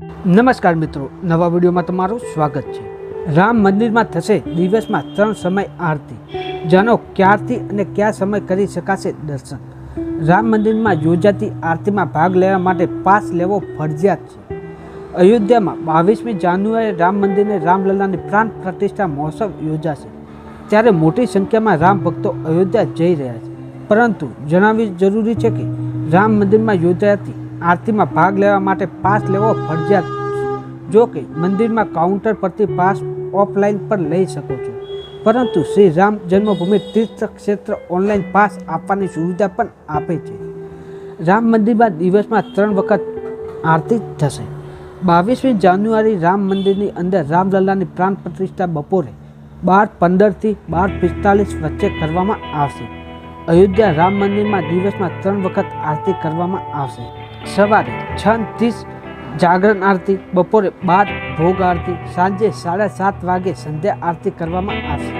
નમસ્કાર મિત્રો, નવા વિડીયોમાં તમારું સ્વાગત છે. રામ મંદિરમાં થશે દિવસમાં ત્રણ સમય આરતી. જાણો ક્યારથી અને કયા સમય કરી શકાશે દર્શન? રામ મંદિરમાં યોજાતી આરતીમાં ભાગ લેવા માટે પાસ લેવો ફરજિયાત છે. અયોધ્યામાં બાવીસમી જાન્યુઆરીએ રામ મંદિરને રામલલ્લાની પ્રાણ પ્રતિષ્ઠા મહોત્સવ યોજાશે. ત્યારે મોટી સંખ્યામાં રામ ભક્તો અયોધ્યા જઈ રહ્યા છે. પરંતુ જણાવવી જરૂરી છે કે રામ મંદિરમાં યોજાતી આરતીમાં ભાગ લેવા માટે પાસ લેવો ફરજિયાત જો કે, મંદિરમાં કાઉન્ટર પરથી પાસ ઓફલાઈન પણ લઈ શકો છો. પરંતુ શ્રી રામ જન્મભૂમિ તીર્થ ક્ષેત્ર ઓનલાઈન પાસ આપવાની સુવિધા પણ આપે છે. રામ મંદિરમાં દિવસમાં ત્રણ વખત આરતી થશે. બાવીસમી જાન્યુઆરી રામ મંદિરની અંદર રામલલ્લાની પ્રાણ પ્રતિષ્ઠા બપોરે બાર પંદરથી બાર પિસ્તાલીસ વચ્ચે કરવામાં આવશે. અયોધ્યા રામ મંદિરમાં દિવસમાં ત્રણ વખત આરતી કરવામાં આવશે. સવારે છ ત્રીસ જાગરણ આરતી, બપોરે બાર ભોગ આરતી, સાંજે સાડા સાત વાગે સંધ્યા આરતી કરવામાં આવશે.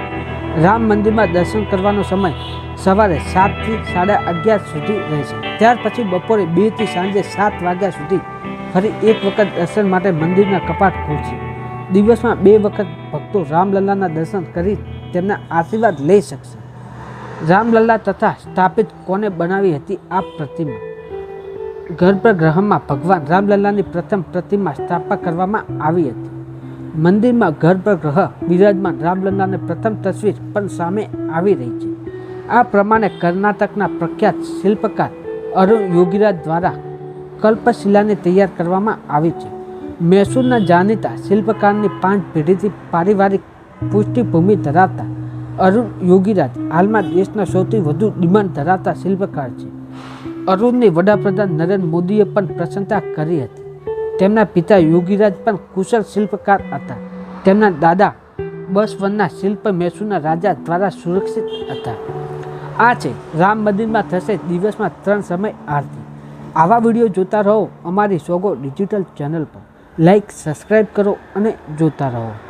રામ મંદિરમાં દર્શન કરવાનો સમય સવારે સાતથી સાડા અગિયાર સુધી રહેશે. ત્યાર પછી બપોરે બેથી સાંજે સાત વાગ્યા સુધી ફરી એક વખત દર્શન માટે મંદિરના કપાટ ખોલશે. દિવસમાં બે વખત ભક્તો રામલલ્લાના દર્શન કરી તેમના આશીર્વાદ લઈ શકશે. રામલલ્લા તથા સ્થાપિત કોને બનાવી હતી આ પ્રતિમા? ગર્ભગૃહમાં ભગવાન રામલલ્લાની પ્રથમ પ્રતિમા સ્થાપના કરવામાં આવી હતી. મંદિરમાં ગર્ભગૃહ બિરાજમાન રામલલ્લાની પ્રથમ તસવીર પણ સામે આવી રહી છે. આ પ્રમાણે કર્ણાટકના પ્રખ્યાત શિલ્પકાર અરુણ યોગીરાજ દ્વારા કલ્પશિલાને તૈયાર કરવામાં આવી છે. મૈસૂરના જાણીતા શિલ્પકારની પાંચ પેઢીથી પારિવારિક પુષ્ટિભૂમિ ધરાવતા અરુણ યોગીરાજ હાલમાં દેશના સૌથી વધુ ડિમાન્ડ ધરાવતા શિલ્પકાર છે. અરુણની વડાપ્રધાન નરેન્દ્ર મોદીએ પણ પ્રશંસા કરી હતી. તેમના પિતા યોગીરાજ પણ કુશળ શિલ્પકાર હતા. તેમના દાદા બસવનના શિલ્પ મૈસૂરના રાજા દ્વારા સુરક્ષિત હતા. આ છે, રામ મંદિરમાં થશે દિવસમાં ત્રણ સમય આરતી. આવા વીડિયો જોતા રહો અમારી સોગો ડિજિટલ ચેનલ પર. લાઈક સબસ્ક્રાઈબ કરો અને જોતા રહો.